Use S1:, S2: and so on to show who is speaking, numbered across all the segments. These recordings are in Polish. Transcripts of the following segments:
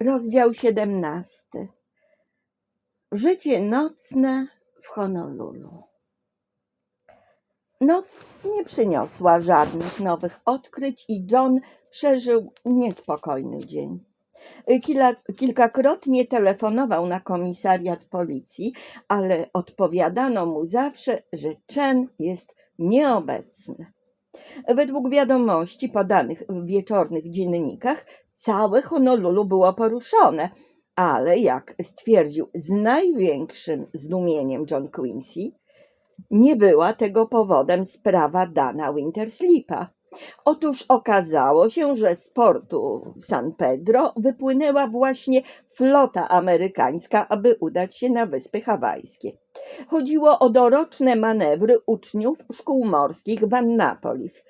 S1: Rozdział 17. Życie nocne w Honolulu. Noc nie przyniosła żadnych nowych odkryć i John przeżył niespokojny dzień. Kila, kilkakrotnie telefonował na komisariat policji, ale odpowiadano mu zawsze, że Chen jest nieobecny. Według wiadomości podanych w wieczornych dziennikach, całe Honolulu było poruszone, ale jak stwierdził z największym zdumieniem John Quincy, nie była tego powodem sprawa Dana Wintersleepa. Otóż okazało się, że z portu San Pedro wypłynęła właśnie flota amerykańska, aby udać się na Wyspy Hawajskie. Chodziło o doroczne manewry uczniów szkół morskich w Annapolis.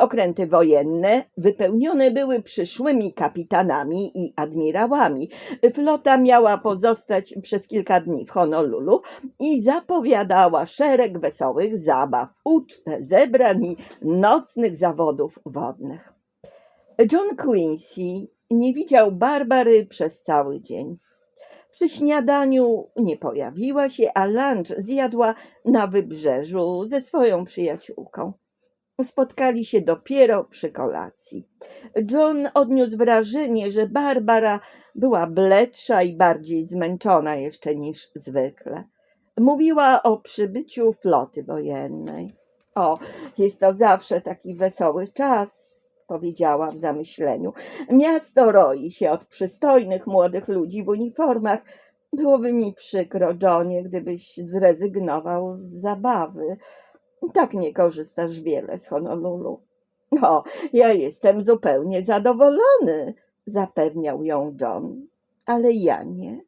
S1: Okręty wojenne wypełnione były przyszłymi kapitanami i admirałami. Flota miała pozostać przez kilka dni w Honolulu i zapowiadała szereg wesołych zabaw, ucztę zebrań i nocnych zawodów wodnych. John Quincy nie widział Barbary przez cały dzień. Przy śniadaniu nie pojawiła się, a lunch zjadła na wybrzeżu ze swoją przyjaciółką. Spotkali się dopiero przy kolacji. John odniósł wrażenie, że Barbara była bledsza i bardziej zmęczona jeszcze niż zwykle. Mówiła o przybyciu floty wojennej. O, jest to zawsze taki wesoły czas, powiedziała w zamyśleniu. Miasto roi się od przystojnych młodych ludzi w uniformach. Byłoby mi przykro, Johnie, gdybyś zrezygnował z zabawy. Tak nie korzystasz wiele z Honolulu. O, ja jestem zupełnie zadowolony, zapewniał ją John. Ale ja nie.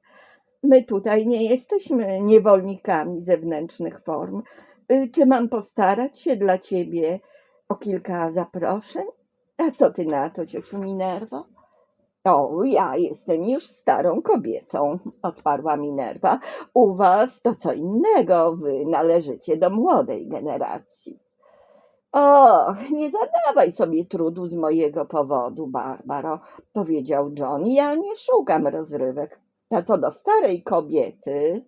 S1: My tutaj nie jesteśmy niewolnikami zewnętrznych form. Y, Czy mam postarać się dla ciebie o kilka zaproszeń? A co ty na to, ciociu Minervo? O, ja jestem już starą kobietą, odparła Minerva. U was to co innego, wy należycie do młodej generacji. Och, nie zadawaj sobie trudu z mojego powodu, Barbaro, powiedział John. Ja nie szukam rozrywek. A co do starej kobiety,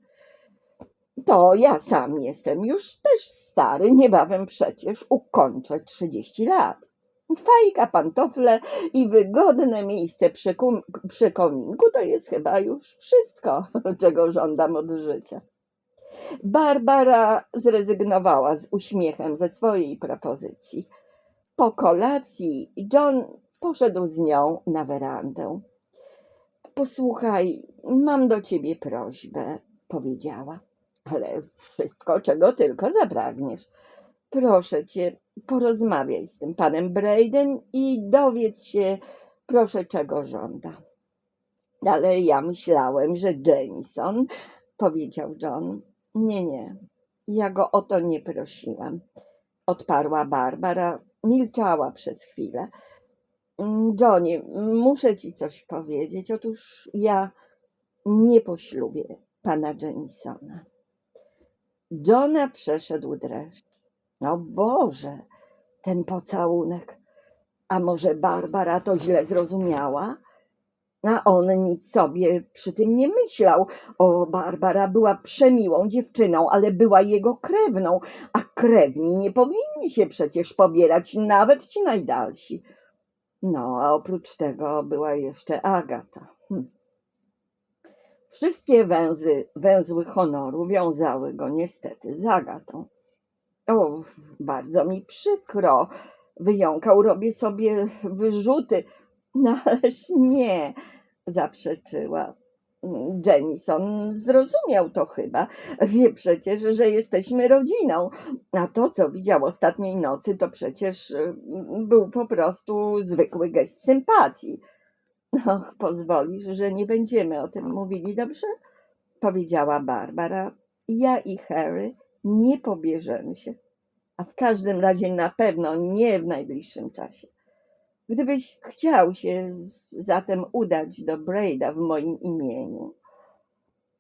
S1: to ja sam jestem już też stary, niebawem przecież ukończę 30 lat. Fajka, pantofle i wygodne miejsce przy, kum, przy kominku to jest chyba już wszystko, czego żądam od życia. Barbara zrezygnowała z uśmiechem ze swojej propozycji. Po kolacji John poszedł z nią na werandę. Posłuchaj, mam do ciebie prośbę, powiedziała, ale wszystko, czego tylko zapragniesz. Proszę cię, porozmawiaj z tym panem Braden i dowiedz się, proszę, czego żąda. Ale ja myślałem, że Jenison, powiedział John. Nie, nie, ja go o to nie prosiłam, odparła Barbara. Milczała przez chwilę. "Mm, Johnny, muszę ci coś powiedzieć. Otóż ja nie poślubię pana Jenisona. Johna przeszedł dreszcz. No Boże, ten pocałunek. A może Barbara to źle zrozumiała? A on nic sobie przy tym nie myślał. O, Barbara była przemiłą dziewczyną, ale była jego krewną, a krewni nie powinni się przecież pobierać, nawet ci najdalsi. No, a oprócz tego była jeszcze Agata. Hm. Wszystkie węzy, węzły honoru wiązały go niestety z Agatą. O, bardzo mi przykro, wyjąkał, robię sobie wyrzuty. No ależ nie, zaprzeczyła. Jenison zrozumiał to chyba. Wie przecież, że jesteśmy rodziną. A to, co widział ostatniej nocy, to przecież y, był po prostu zwykły gest sympatii. Och, pozwolisz, że nie będziemy o tym mówili, dobrze? Powiedziała Barbara. Ja i Harry nie pobierzemy się. A w każdym razie na pewno nie w najbliższym czasie. Gdybyś chciał się zatem udać do Braida w moim imieniu,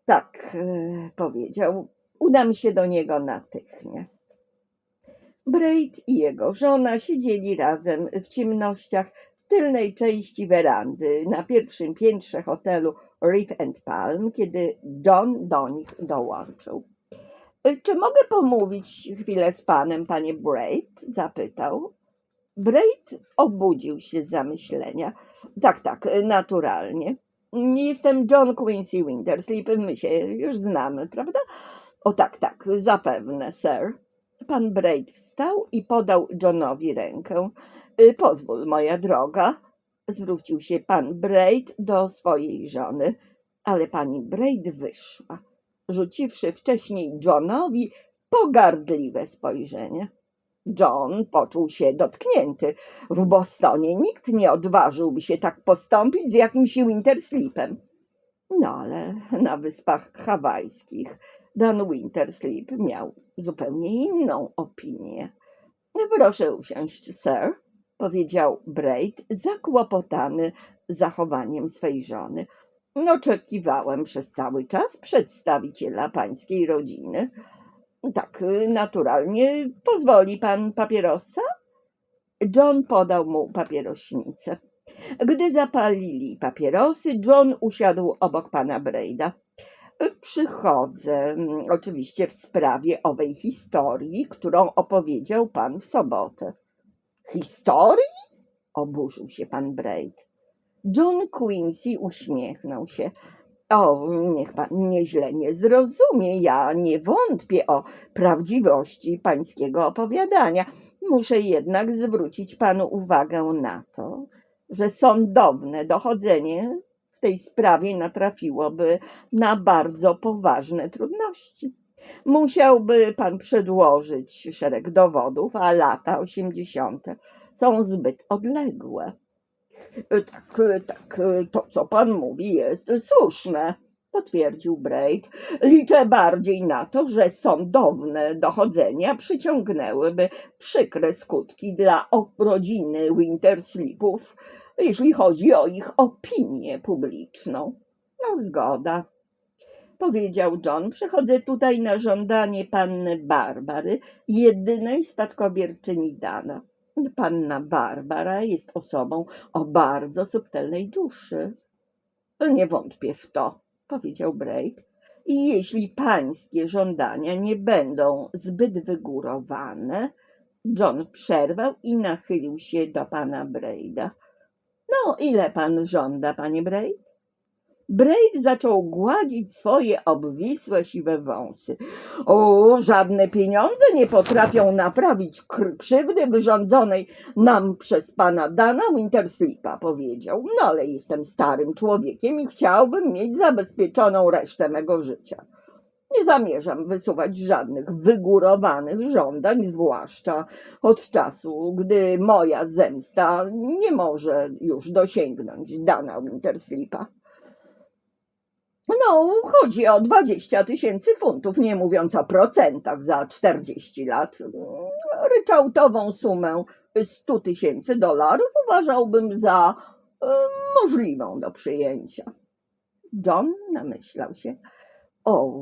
S1: tak e, powiedział, udam się do niego natychmiast. Braid i jego żona siedzieli razem w ciemnościach w tylnej części werandy na pierwszym piętrze hotelu Reef and Palm, kiedy John do nich dołączył. Czy mogę pomówić chwilę z panem, panie Braid? zapytał. Braid obudził się z zamyślenia. Tak, tak, naturalnie. Jestem John Quincy Wintersleep, my się już znamy, prawda? O tak, tak, zapewne, sir. Pan Braid wstał i podał Johnowi rękę. Y, Pozwól, moja droga, zwrócił się pan Braid do swojej żony, ale pani Braid wyszła, rzuciwszy wcześniej Johnowi pogardliwe spojrzenie. John poczuł się dotknięty. W Bostonie nikt nie odważyłby się tak postąpić z jakimś Wintersleepem. No ale na wyspach hawajskich Dan Wintersleep miał zupełnie inną opinię. Proszę usiąść, sir, powiedział Braid, zakłopotany zachowaniem swej żony. Oczekiwałem przez cały czas przedstawiciela pańskiej rodziny. Tak, naturalnie. Pozwoli pan papierosa? John podał mu papierośnicę. Gdy zapalili papierosy, John usiadł obok pana Braida. Przychodzę mm, oczywiście w sprawie owej historii, którą opowiedział pan w sobotę. Historii? Oburzył się pan Braid. John Quincy uśmiechnął się. O, niech pan nieźle nie zrozumie. Ja nie wątpię o prawdziwości pańskiego opowiadania. Muszę jednak zwrócić panu uwagę na to, że sądowne dochodzenie w tej sprawie natrafiłoby na bardzo poważne trudności. Musiałby pan przedłożyć szereg dowodów, a lata osiemdziesiąte są zbyt odległe. Tak, tak, to co pan mówi jest słuszne, potwierdził Braid. Liczę bardziej na to, że sądowne dochodzenia przyciągnęłyby przykre skutki dla rodziny Wintersleepów, jeśli chodzi o ich opinię publiczną. No, zgoda. Powiedział John, przychodzę tutaj na żądanie panny Barbary, jedynej spadkobierczyni Dana. Panna Barbara jest osobą o bardzo subtelnej duszy. Nie wątpię w to, powiedział Braid. I jeśli pańskie żądania nie będą zbyt wygórowane, John przerwał i nachylił się do pana Braida. No, ile pan żąda, panie Braid? Braid zaczął gładzić swoje obwisłe siwe wąsy. O, żadne pieniądze nie potrafią naprawić kr- krzywdy wyrządzonej nam przez pana Dana Wintersleepa, powiedział. No ale jestem starym człowiekiem i chciałbym mieć zabezpieczoną resztę mego życia. Nie zamierzam wysuwać żadnych wygórowanych żądań, zwłaszcza od czasu, gdy moja zemsta nie może już dosięgnąć Dana Wintersleepa. No, chodzi o 20 tysięcy funtów, nie mówiąc o procentach za 40 lat. Ryczałtową sumę 100 tysięcy dolarów uważałbym za e, możliwą do przyjęcia. John namyślał się. O,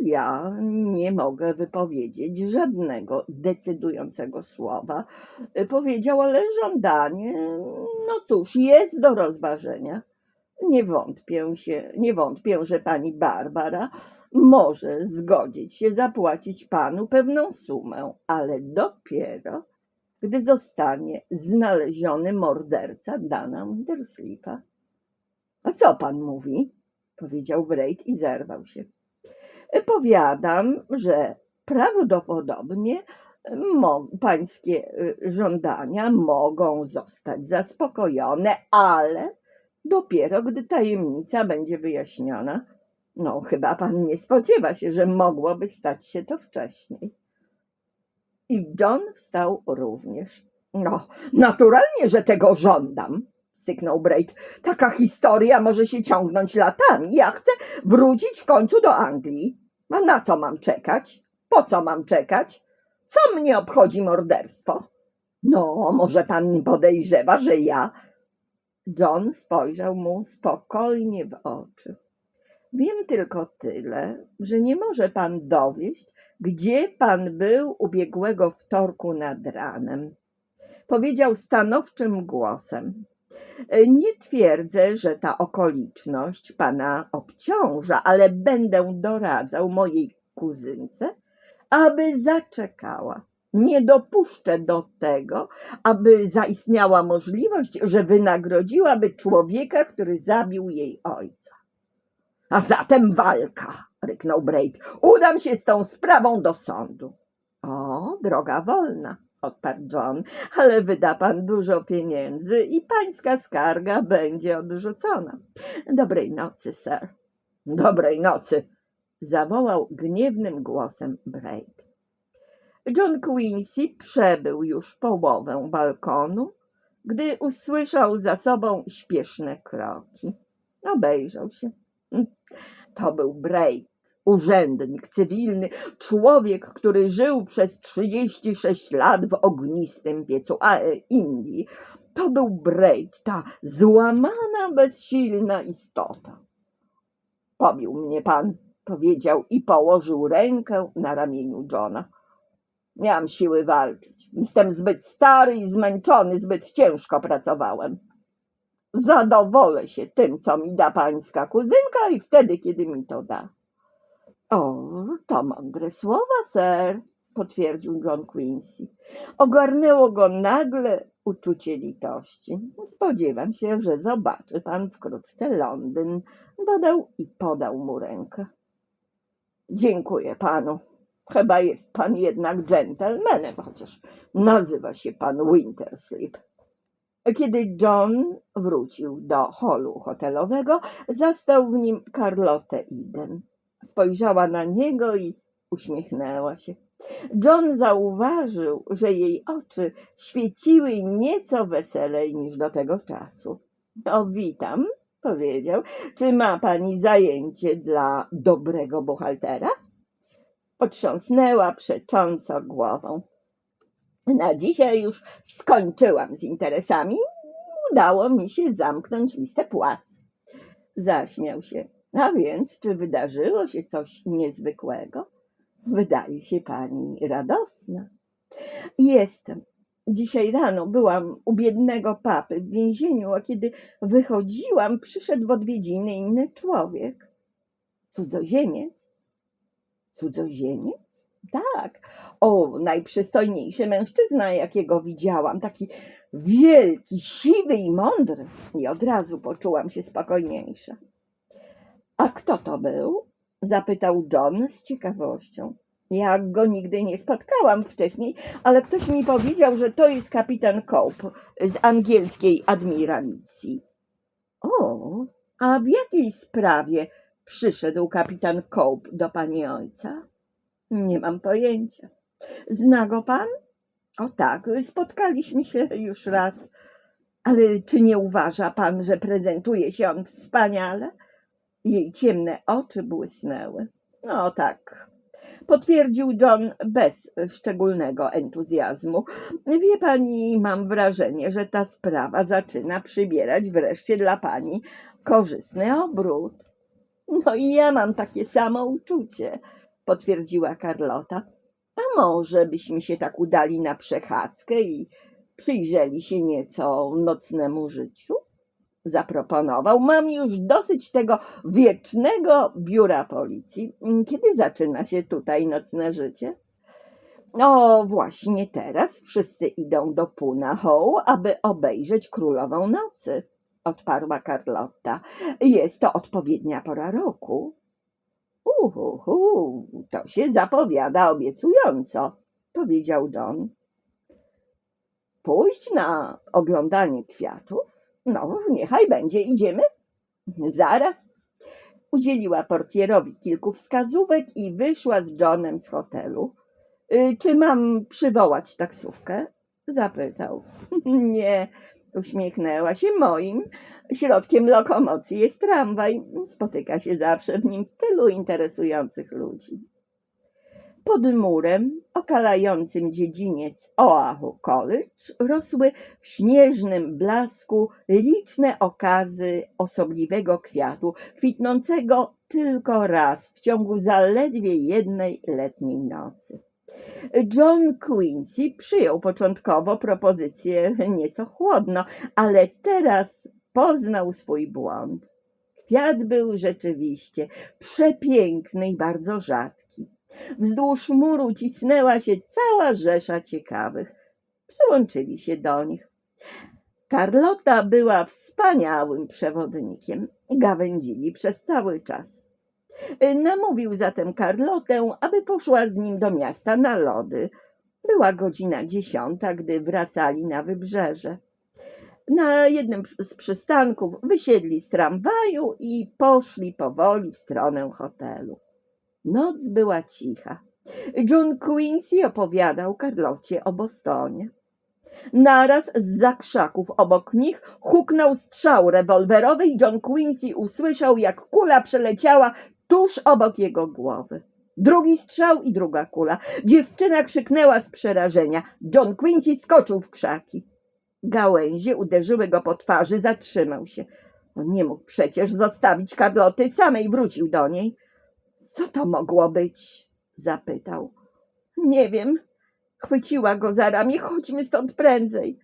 S1: ja nie mogę wypowiedzieć żadnego decydującego słowa. Powiedział, ale żądanie, no cóż, jest do rozważenia. Nie wątpię się, nie wątpię, że pani Barbara może zgodzić się zapłacić panu pewną sumę, ale dopiero, gdy zostanie znaleziony morderca Dana Wintersleepa. A co pan mówi? powiedział Braid i zerwał się. Powiadam, że prawdopodobnie mo- pańskie y, żądania mogą zostać zaspokojone, ale dopiero gdy tajemnica będzie wyjaśniona. No, chyba pan nie spodziewa się, że mogłoby stać się to wcześniej. I John wstał również. No, naturalnie, że tego żądam, syknął Braid. Taka historia może się ciągnąć latami. Ja chcę wrócić w końcu do Anglii. A na co mam czekać? Po co mam czekać? Co mnie obchodzi morderstwo? No, może pan nie podejrzewa, że ja John spojrzał mu spokojnie w oczy. Wiem tylko tyle, że nie może pan dowieść, gdzie pan był ubiegłego wtorku nad ranem. powiedział stanowczym głosem. "E, Nie twierdzę, że ta okoliczność pana obciąża, ale będę doradzał mojej kuzynce, aby zaczekała. Nie dopuszczę do tego, aby zaistniała możliwość, że wynagrodziłaby człowieka, który zabił jej ojca. A zatem walka, ryknął Braid. Udam się z tą sprawą do sądu. O, droga wolna, odparł John, ale wyda pan dużo pieniędzy i pańska skarga będzie odrzucona. Dobrej nocy, sir. Dobrej nocy, zawołał gniewnym głosem Braid. John Quincy przebył już połowę balkonu, gdy usłyszał za sobą śpieszne kroki. Obejrzał się. To był Braid, urzędnik cywilny, człowiek, który żył przez 36 lat w ognistym piecu a, e, Indii. To był Braid, ta złamana, bezsilna istota. Pobił mnie pan, powiedział i położył rękę na ramieniu Johna. Nie mam siły walczyć. Jestem zbyt stary i zmęczony, zbyt ciężko pracowałem. Zadowolę się tym, co mi da pańska kuzynka i wtedy, kiedy mi to da. O, to mądre słowa, ser, potwierdził John Quincy. Ogarnęło go nagle uczucie litości. Spodziewam się, że zobaczy pan wkrótce Londyn, dodał i podał mu rękę. Dziękuję panu. Chyba jest pan jednak dżentelmenem, chociaż nazywa się pan Winterslip. Kiedy John wrócił do holu hotelowego, zastał w nim Carlotę Eden. Spojrzała na niego i uśmiechnęła się. John zauważył, że jej oczy świeciły nieco weselej niż do tego czasu. O, witam, powiedział. Czy ma pani zajęcie dla dobrego buchaltera? Potrząsnęła przecząco głową. Na dzisiaj już skończyłam z interesami. Udało mi się zamknąć listę płac. Zaśmiał się. A więc, czy wydarzyło się coś niezwykłego? Wydaje się pani radosna. Jestem. Dzisiaj rano byłam u biednego papy w więzieniu, a kiedy wychodziłam, przyszedł w odwiedziny inny człowiek. Cudzoziemiec? Cudzoziemiec? Tak. O, najprzystojniejszy mężczyzna, jakiego widziałam. Taki wielki, siwy i mądry. I od razu poczułam się spokojniejsza. A kto to był? Zapytał John z ciekawością. Ja go nigdy nie spotkałam wcześniej, ale ktoś mi powiedział, że to jest kapitan Cope z angielskiej admiralicji. O, a w jakiej sprawie przyszedł kapitan Cope do pani ojca? Nie mam pojęcia. Zna go pan? O tak, spotkaliśmy się już raz. Ale czy nie uważa pan, że prezentuje się on wspaniale? Jej ciemne oczy błysnęły. No tak, potwierdził John bez szczególnego entuzjazmu. Wie pani, mam wrażenie, że ta sprawa zaczyna przybierać wreszcie dla pani korzystny obrót. No i ja mam takie samo uczucie, potwierdziła Carlota. A może byśmy się tak udali na przechadzkę i przyjrzeli się nieco nocnemu życiu? Zaproponował. Mam już dosyć tego wiecznego biura policji. Kiedy zaczyna się tutaj nocne życie? No właśnie teraz wszyscy idą do Puna Hall, aby obejrzeć Królową Nocy, odparła Carlotta. Jest to odpowiednia pora roku. Uhu, to się zapowiada obiecująco, powiedział John. Pójść na oglądanie kwiatów? No, niechaj będzie, idziemy. Zaraz. Udzieliła portierowi kilku wskazówek i wyszła z Johnem z hotelu. Y, Czy mam przywołać taksówkę? Zapytał. Nie, uśmiechnęła się. Moim środkiem lokomocji jest tramwaj. Spotyka się zawsze w nim tylu interesujących ludzi. Pod murem, okalającym dziedziniec Oahu College, rosły w śnieżnym blasku liczne okazy osobliwego kwiatu, kwitnącego tylko raz w ciągu zaledwie jednej letniej nocy. John Quincy przyjął początkowo propozycję nieco chłodno, ale teraz poznał swój błąd. Kwiat był rzeczywiście przepiękny i bardzo rzadki. Wzdłuż muru cisnęła się cała rzesza ciekawych. Przyłączyli się do nich. Carlota była wspaniałym przewodnikiem. Gawędzili przez cały czas. Namówił zatem Carlotę, aby poszła z nim do miasta na lody. Była godzina dziesiąta, gdy wracali na wybrzeże. Na jednym z przystanków wysiedli z tramwaju i poszli powoli w stronę hotelu. Noc była cicha. John Quincy opowiadał Carlocie o Bostonie. Naraz z zakrzaków obok nich huknął strzał rewolwerowy i John Quincy usłyszał, jak kula przeleciała tuż obok jego głowy. Drugi strzał i druga kula. Dziewczyna krzyknęła z przerażenia. John Quincy skoczył w krzaki. Gałęzie uderzyły go po twarzy, zatrzymał się. On nie mógł przecież zostawić Karloty samej, wrócił do niej. Co to mogło być? zapytał. Nie wiem. Chwyciła go za ramię, chodźmy stąd prędzej.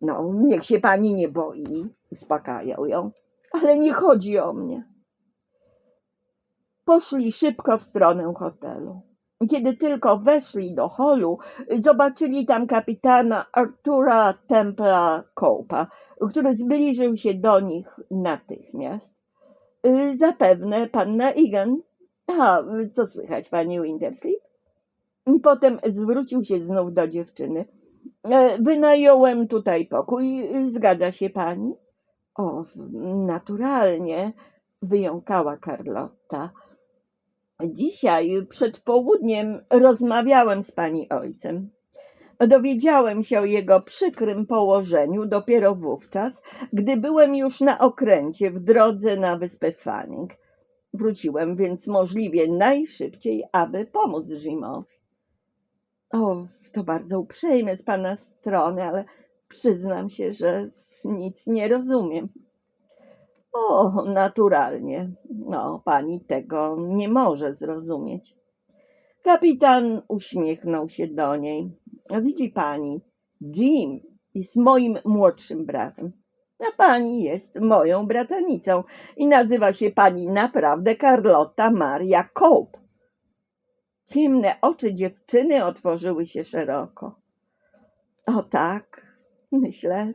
S1: No, niech się pani nie boi, uspokajał ją. Ale nie chodzi o mnie. Poszli szybko w stronę hotelu. Kiedy tylko weszli do holu, zobaczyli tam kapitana Artura Templa Cope'a, który zbliżył się do nich natychmiast. Y, Zapewne panna Egan. A, co słychać, pani Wintersleep? Potem zwrócił się znów do dziewczyny. "E, Wynająłem tutaj pokój, zgadza się pani? O, naturalnie, wyjąkała Carlotta. Dzisiaj przed południem rozmawiałem z pani ojcem. Dowiedziałem się o jego przykrym położeniu dopiero wówczas, gdy byłem już na okręcie w drodze na wyspę Fanning. Wróciłem więc możliwie najszybciej, aby pomóc Jimowi. O, to bardzo uprzejme z pana strony, ale przyznam się, że nic nie rozumiem. O, naturalnie. No, pani tego nie może zrozumieć. Kapitan uśmiechnął się do niej. Widzi pani, Jim jest moim młodszym bratem, a pani jest moją bratanicą i nazywa się pani naprawdę Carlotta Maria Cope. Ciemne oczy dziewczyny otworzyły się szeroko. O tak, myślę,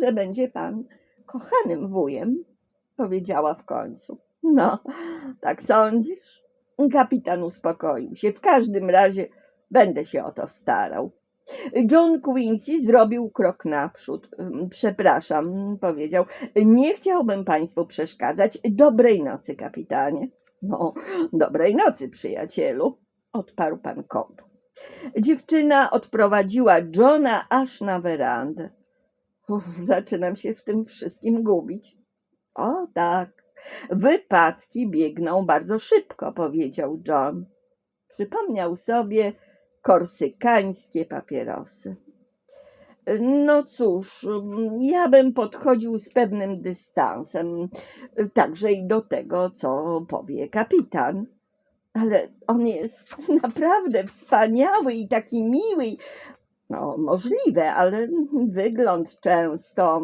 S1: że będzie pan kochanym wujem, powiedziała w końcu. No, tak sądzisz? Kapitan uspokoił się. W każdym razie będę się o to starał. John Quincy zrobił krok naprzód. Przepraszam, powiedział. Nie chciałbym państwu przeszkadzać. Dobrej nocy, kapitanie. No, dobrej nocy, przyjacielu, odparł pan Cobb. Dziewczyna odprowadziła Johna aż na werandę. Uff, zaczynam się w tym wszystkim gubić. O tak, wypadki biegną bardzo szybko, powiedział John. Przypomniał sobie korsykańskie papierosy. No cóż, ja bym podchodził z pewnym dystansem, także i do tego, co powie kapitan. Ale on jest naprawdę wspaniały i taki miły. No, możliwe, ale wygląd często.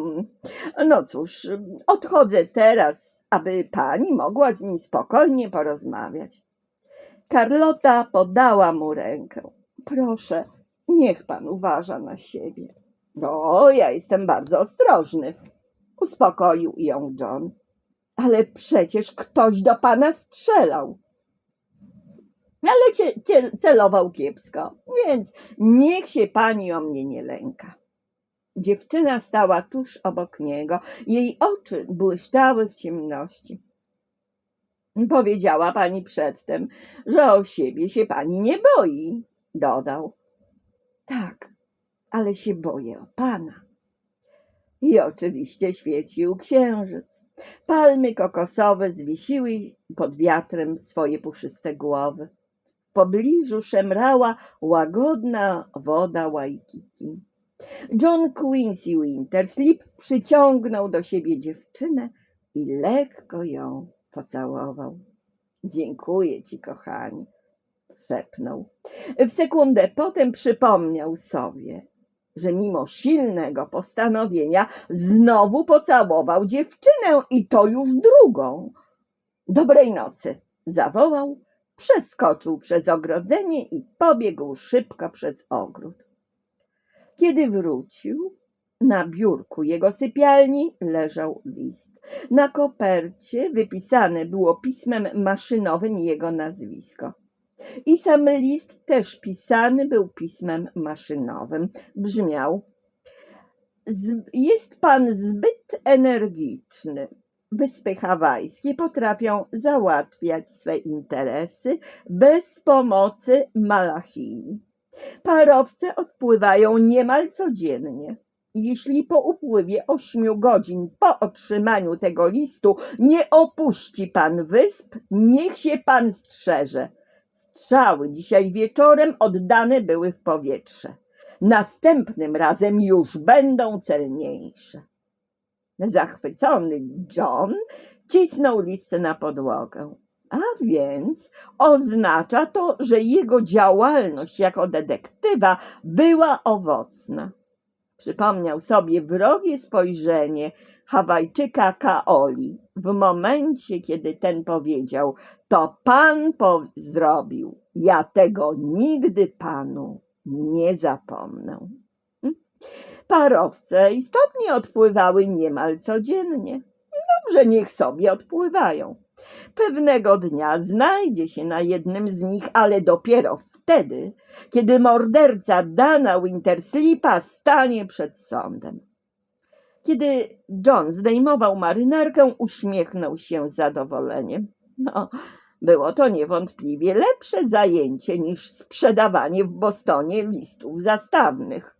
S1: No cóż, odchodzę teraz, aby pani mogła z nim spokojnie porozmawiać. Karlota podała mu rękę. Proszę, niech pan uważa na siebie. No, ja jestem bardzo ostrożny, uspokoił ją John. Ale przecież ktoś do pana strzelał. Ale cię, cię celował kiepsko, więc niech się pani o mnie nie lęka. Dziewczyna stała tuż obok niego. Jej oczy błyszczały w ciemności. Powiedziała pani przedtem, że o siebie się pani nie boi, dodał. Tak, ale się boję o pana. I oczywiście świecił księżyc. Palmy kokosowe zwiesiły pod wiatrem swoje puszyste głowy. Pobliżu szemrała łagodna woda Waikiki. John Quincy Wintersleep przyciągnął do siebie dziewczynę i lekko ją pocałował. Dziękuję ci, kochani. szepnął. W sekundę potem przypomniał sobie, że mimo silnego postanowienia znowu pocałował dziewczynę i to już drugą. Dobrej nocy, zawołał, przeskoczył przez ogrodzenie i pobiegł szybko przez ogród. Kiedy wrócił, na biurku jego sypialni leżał list. Na kopercie wypisane było pismem maszynowym jego nazwisko. I sam list też pisany był pismem maszynowym. Brzmiał: "Z- Jest pan zbyt energiczny. Wyspy Hawajskie potrafią załatwiać swe interesy bez pomocy Malachii. Parowce odpływają niemal codziennie. Jeśli po upływie ośmiu godzin po otrzymaniu tego listu nie opuści pan wysp, niech się pan strzeże. Strzały dzisiaj wieczorem oddane były w powietrze. Następnym razem już będą celniejsze. Zachwycony John cisnął list na podłogę. A więc oznacza to, że jego działalność jako detektywa była owocna. Przypomniał sobie wrogie spojrzenie Hawajczyka Kaoli w momencie, kiedy ten powiedział: To pan po zrobił. Ja tego nigdy panu nie zapomnę. Parowce istotnie odpływały niemal codziennie. Dobrze, niech sobie odpływają. Pewnego dnia znajdzie się na jednym z nich, ale dopiero wtedy, kiedy morderca Dana Winterslipa stanie przed sądem. Kiedy John zdejmował marynarkę, uśmiechnął się z zadowoleniem. No, było to niewątpliwie lepsze zajęcie niż sprzedawanie w Bostonie listów zastawnych.